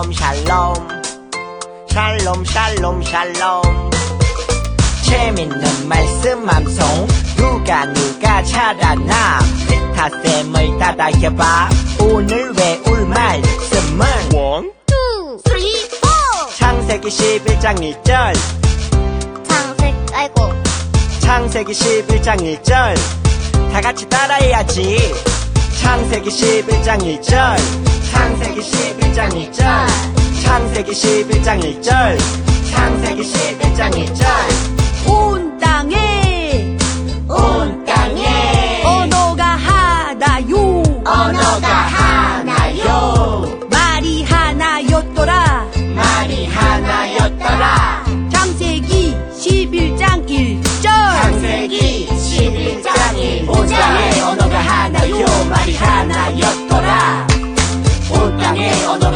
샬롬 샬롬 샬롬 샬롬 샬롬 재밌는 말씀 함송 누가 누가 잘하나? 피타쌤을 따라해봐. 오늘 외울 말씀은? 원 투, 쓰리, 포. 창세기 11장 1절. 창색, 아이고. 창세기 11장 1절. 다 같이 따라해야지. 창세기 11장 1절 창세기 11장 1절. 창세기 11장 1절. 창세기 11장 1절. 온 땅에 온 땅에 언어가 하나요. 언어가 하나요. 말이 하나였더라. 말이 하나였더라. 창세기 11장 1절. 창세기 11장 1절. 언어가 하나요. 말이 하나였더라 온 땅에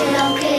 Okay.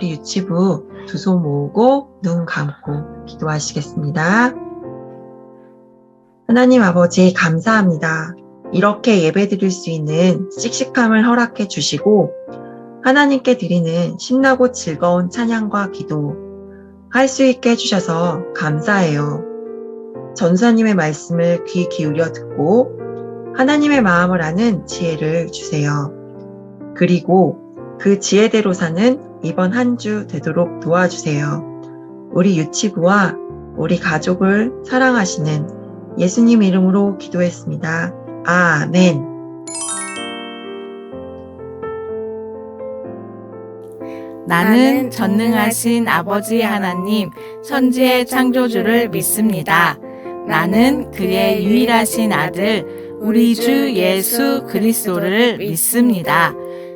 우리 유치부 두 손 모으고 눈 감고 기도하시겠습니다. 하나님 아버지 감사합니다. 이렇게 예배 드릴 수 있는 씩씩함을 허락해 주시고 하나님께 드리는 신나고 즐거운 찬양과 기도 할 수 있게 해주셔서 감사해요. 전사님의 말씀을 귀 기울여 듣고 하나님의 마음을 아는 지혜를 주세요. 그리고 그 지혜대로 사는 이번 한 주 되도록 도와주세요. 우리 유치부와 우리 가족을 사랑하시는 예수님 이름으로 기도했습니다. 아멘. 나는 전능하신 아버지 하나님, 천지의 창조주를 믿습니다. 나는 그의 유일하신 아들, 우리 주 예수 그리스도를 믿습니다.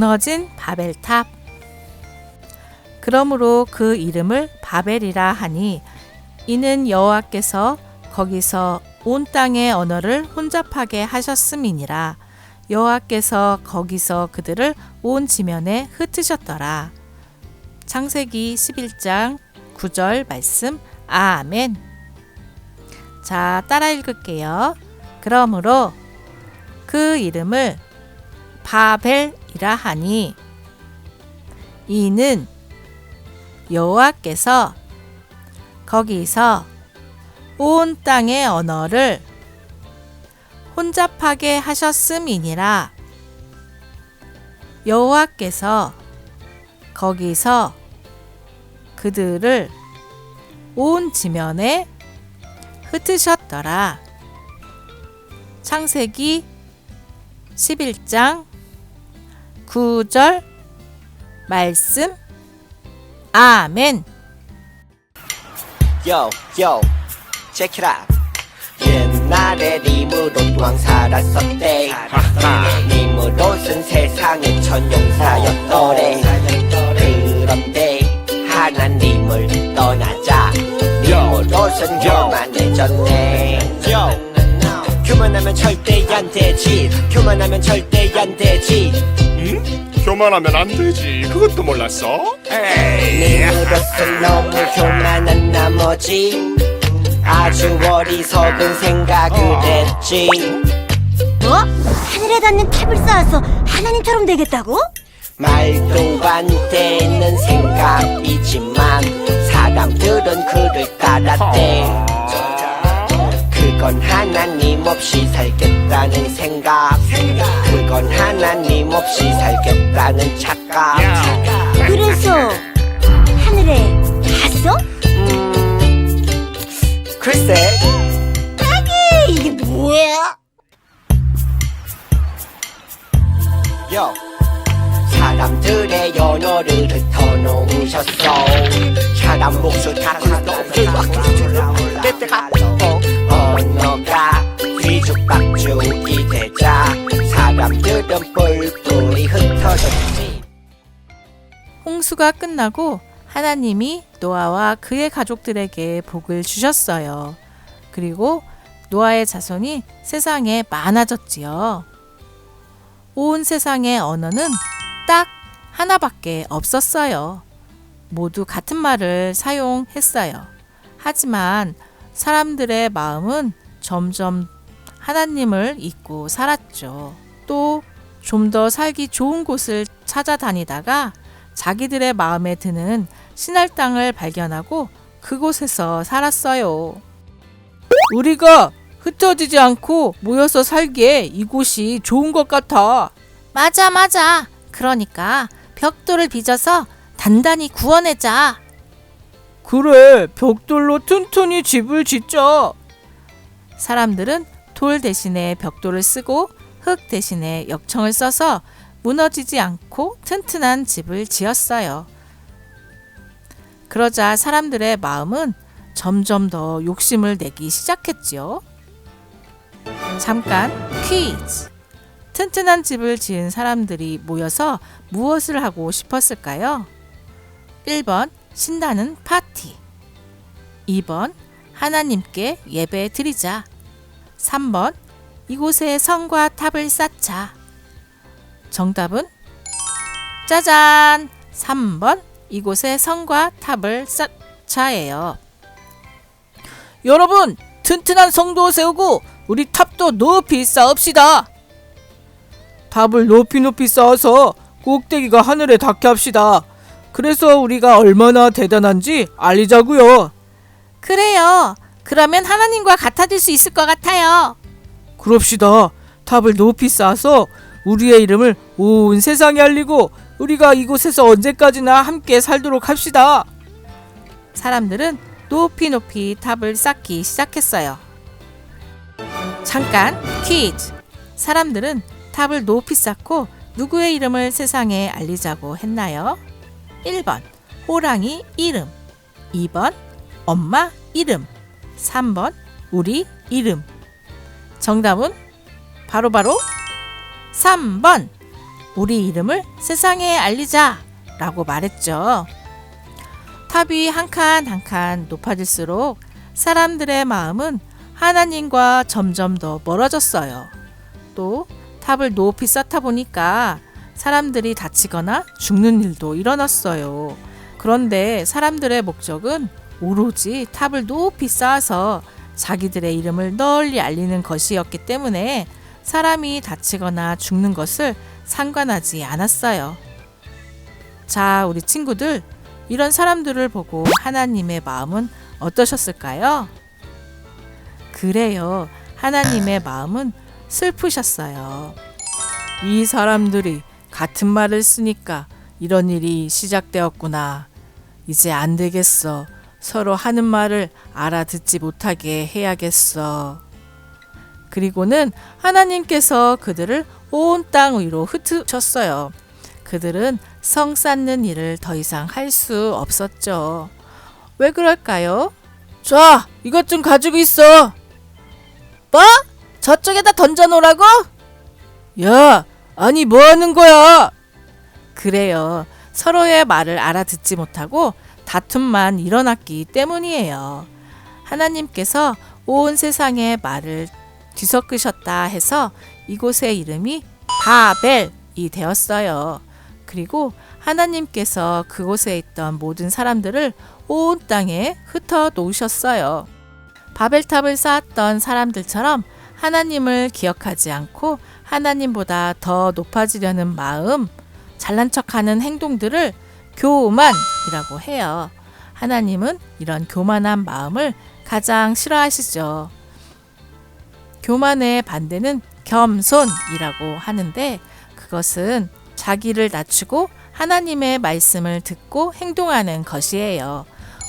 무너진 바벨탑. 그러므로 그 이름을 바벨이라 하니 이는 여호와께서 거기서 온 땅의 언어를 혼잡하게 하셨음이니라. 여호와께서 거기서 그들을 온 지면에 흩으셨더라. 창세기 11장 9절 말씀. 아멘. 자, 따라 읽을게요. 그러므로 그 이름을 바벨 이라 하니 이는 여호와께서 거기서 온 땅의 언어를 혼잡하게 하셨음이니라. 여호와께서 거기서 그들을 온 지면에 흩으셨더라. 창세기 11장 9절 말씀 아멘 Yo, yo, check it out. 옛날에 림으로 또한 살았었대. 림으로는 세상의 천용사였더래. 그런데 하나님을 떠나자 림으로는 교만해졌네. 교만하면 절대 안 되지. 교만하면 절대 안 되지. 응? 교만하면 안 되지. 그것도 몰랐어? 림으로는 너무 교만한 나머지 아주 어리석은 생각을 했지. 뭐? 하늘에 닿는 탑을 쌓아서 하나님처럼 되겠다고? 말도 안 되는 생각이지만 사람들은 그를 따랐대. 그건 하나님 없이 살겠다는 생각. 그건 하나님 없이 살겠다는 착각. 그래서 하늘에 갔어? 음, 글쎄. 이게 뭐야? 요 사람들의 연어를 흩어놓으셨어 사람 목숨 다 긁어들어 때때가 언어가 뒤죽박죽이 되자 사람들은 뿔뿔이 흩어 홍수가 끝나고 하나님이 노아와 그의 가족들에게 복을 주셨어요. 그리고 노아의 자손이 세상에 많아졌지요. 온 세상의 언어는 딱 하나밖에 없었어요. 모두 같은 말을 사용했어요. 하지만 사람들의 마음은 점점 하나님을 잊고 살았죠. 또 좀 더 살기 좋은 곳을 찾아다니다가 자기들의 마음에 드는 신할 땅을 발견하고 그곳에서 살았어요. 우리가 흩어지지 않고 모여서 살기에 이곳이 좋은 것 같아. 맞아, 맞아. 그러니까 벽돌을 빚어서 단단히 구워내자. 그래, 벽돌로 튼튼히 집을 짓자. 사람들은 돌 대신에 벽돌을 쓰고 흙 대신에 역청을 써서 무너지지 않고 튼튼한 집을 지었어요. 그러자 사람들의 마음은 점점 더 욕심을 내기 시작했지요. 잠깐 퀴즈. 튼튼한 집을 지은 사람들이 모여서 무엇을 하고 싶었을까요? 1번 신나는 파티. 2번 하나님께 예배 드리자. 3번 이곳에 성과 탑을 쌓자. 정답은 짜잔! 3번 이곳에 성과 탑을 쌓자예요. 여러분 튼튼한 성도 세우고 우리 탑도 높이 쌓읍시다 탑을 높이 높이 쌓아서 꼭대기가 하늘에 닿게 합시다 그래서 우리가 얼마나 대단한지 알리자고요. 그래요. 그러면 하나님과 같아질 수 있을 것 같아요. 그럽시다. 탑을 높이 쌓아서 우리의 이름을 온 세상에 알리고 우리가 이곳에서 언제까지나 함께 살도록 합시다. 사람들은 높이 높이 탑을 쌓기 시작했어요. 잠깐 퀴즈. 사람들은 탑을 높이 쌓고 누구의 이름을 세상에 알리자고 했나요? 1번 호랑이 이름 2번 엄마 이름 3번 우리 이름 정답은 바로 바로 3번 우리 이름을 세상에 알리자 라고 말했죠. 탑이 한 칸 한 칸 높아질수록 사람들의 마음은 하나님과 점점 더 멀어졌어요. 또 탑을 높이 쌓다 보니까 사람들이 다치거나 죽는 일도 일어났어요. 그런데 사람들의 목적은 오로지 탑을 높이 쌓아서 자기들의 이름을 널리 알리는 것이었기 때문에 사람이 다치거나 죽는 것을 상관하지 않았어요. 자, 우리 친구들, 이런 사람들을 보고 하나님의 마음은 어떠셨을까요? 그래요. 하나님의 마음은 슬프셨어요. 이 사람들이 같은 말을 쓰니까 이런 일이 시작되었구나. 이제 안 되겠어. 서로 하는 말을 알아듣지 못하게 해야겠어. 그리고는 하나님께서 그들을 온 땅 위로 흩으셨어요. 그들은 성 쌓는 일을 더 이상 할 수 없었죠. 왜 그럴까요? 자, 이것 좀 가지고 있어. 뭐? 저쪽에다 던져놓으라고? 야, 아니 뭐 하는 거야? 그래요. 서로의 말을 알아듣지 못하고 다툼만 일어났기 때문이에요. 하나님께서 온 세상의 말을 뒤섞으셨다 해서 이곳의 이름이 바벨이 되었어요. 그리고 하나님께서 그곳에 있던 모든 사람들을 온 땅에 흩어 놓으셨어요. 바벨탑을 쌓았던 사람들처럼 하나님을 기억하지 않고 하나님보다 더 높아지려는 마음, 잘난 척하는 행동들을 교만이라고 해요. 하나님은 이런 교만한 마음을 가장 싫어하시죠. 교만의 반대는 겸손이라고 하는데 그것은 자기를 낮추고 하나님의 말씀을 듣고 행동하는 것이에요.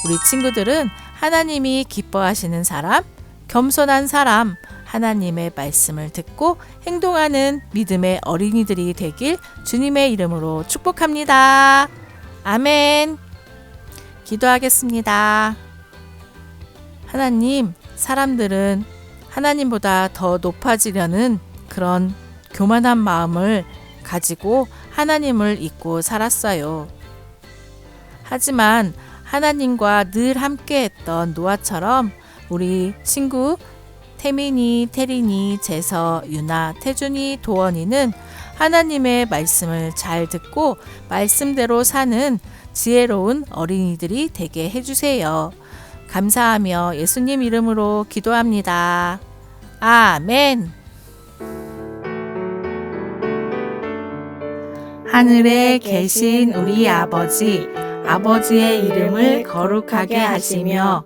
우리 친구들은 하나님이 기뻐하시는 사람, 겸손한 사람, 하나님의 말씀을 듣고 행동하는 믿음의 어린이들이 되길 주님의 이름으로 축복합니다. 아멘. 기도하겠습니다. 하나님, 사람들은 하나님보다 더 높아지려는 그런 교만한 마음을 가지고 하나님을 잊고 살았어요. 하지만 하나님과 늘 함께 했던 노아처럼 우리 친구 태민이, 태린이, 재서, 유나, 태준이, 도원이는 하나님의 말씀을 잘 듣고 말씀대로 사는 지혜로운 어린이들이 되게 해주세요. 감사하며 예수님 이름으로 기도합니다. 아멘. 하늘에 계신 우리 아버지, 아버지의 이름을 거룩하게 하시며,